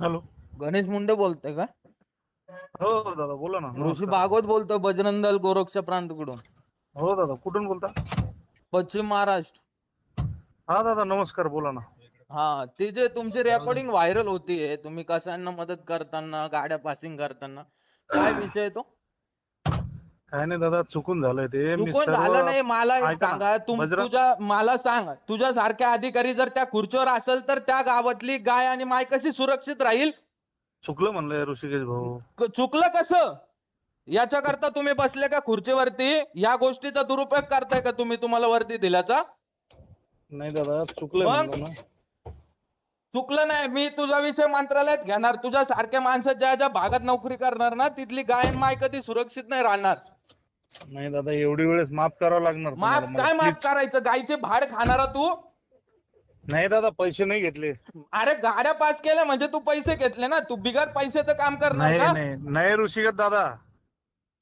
Hello. Ganesh Munde बोलतोय का? हो हो दादा बोला ना. ऋषी नमस्कार. भागवत बोलतोय बजरंग दल गोरक्षच्या प्रांतकडून. हो दादा कुठून बोलता? पश्चिम महाराष्ट्र. हा दादा नमस्कार बोला ना. हा ते जे तुमची रेकॉर्डिंग व्हायरल होतीये तुम्ही कशांना मदत करताना गाड्या पासिंग करताना काय विषय तो? काय नाही दादा चुकून झालंय ते. मी चुकून सर्व- झालं नाही मला एक ऐका ना, सांगा. तुम बजरंग- तुझ्या मला सांग. तुझ्या सारख्या अधिकारी जर त्या खुर्चीवर असेल तर त्या गावातली गाय आणि माय कशी सुरक्षित राहील? चुकलं म्हणलंय ऋषिकेश भाऊ. क- चुकलं कसं? याच्याकरता तुम्ही बसले का खुर्चीवरती? या गोष्टीचा दुरुपयोग करताय का तुम्ही तुम्हाला वरती दिल्याचा? नाही दादा चुकलंय मग? म्हणलं ना. चुकलं नाही. मी तुझा विषय मंत्रालयात घेणार. तुझ्या सारख्या माणसं ज्या ज्या भागात नोकरी करणार ना तिथली गाय आणि माय कधी सुरक्षित नाही राहणार. नाही दादा एवढी वेळेस माफ करावं लागणार माफ तुम्हाला काय मला. माफ Please. करायचं? गायचे भाड खाणारा तू? नाही दादा पैसे नाही घेतले. अरे गाड्या पास केल्या म्हणजे तू पैसे घेतले ना? तू बिगर पैशाचं काम करणार नाही का? नाही. नाही ऋषिकेश दादा.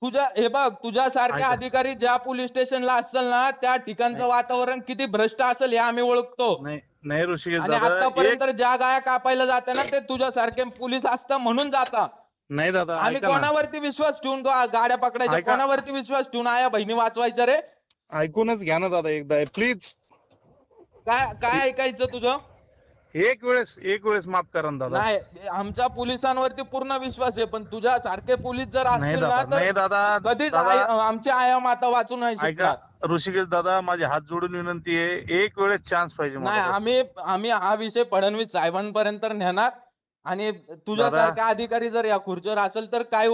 तुझ्या हे बघ तुझ्या सारखे ऐका. अधिकारी ज्या पोलीस स्टेशनला असेल ना त्या ठिकाणचं वातावरण किती भ्रष्ट असेल हे आम्ही ओळखतो. नाही नाही ऋषिकेश आणि दादा. आतापर्यंत ज्या गाया कापायला जाते ना ते तुझ्या सारखे पोलीस असतात म्हणून जाता. नाही दादा आम्ही ऐका ना. कोणावरती विश्वास ठेवून गा- गाड्या पकडायच्या? ऐका. कोणावरती विश्वास ठेवून आया बहिणी वाचवायच्या रे? ऐकूनच घ्या ना दादा एकदा प्लीज काय काय ऐकायचं तुझं? एक वेळेस एक वेळेस माफ करा ना दादा. नाही आमच्या पोलिसांवरती पूर्ण विश्वास आहे पण तुझ्या सारखे पोलीस जर नाही असतील ना दादा नाही तर दादा कधीच दादा, आई- आमची आया माता वाचू नाही ऐका ऋषिकेश दादा माझे हात जोडून विनंती आहे एक वेळेस चान्स पाहिजे मला नाही बस. आम्ही आम्ही हा विषय फडणवीस साहेबांपर्यंत नेणार. आणि तुझ्यासारखा अधिकारी जर या खुर्चीवर असेल तर काय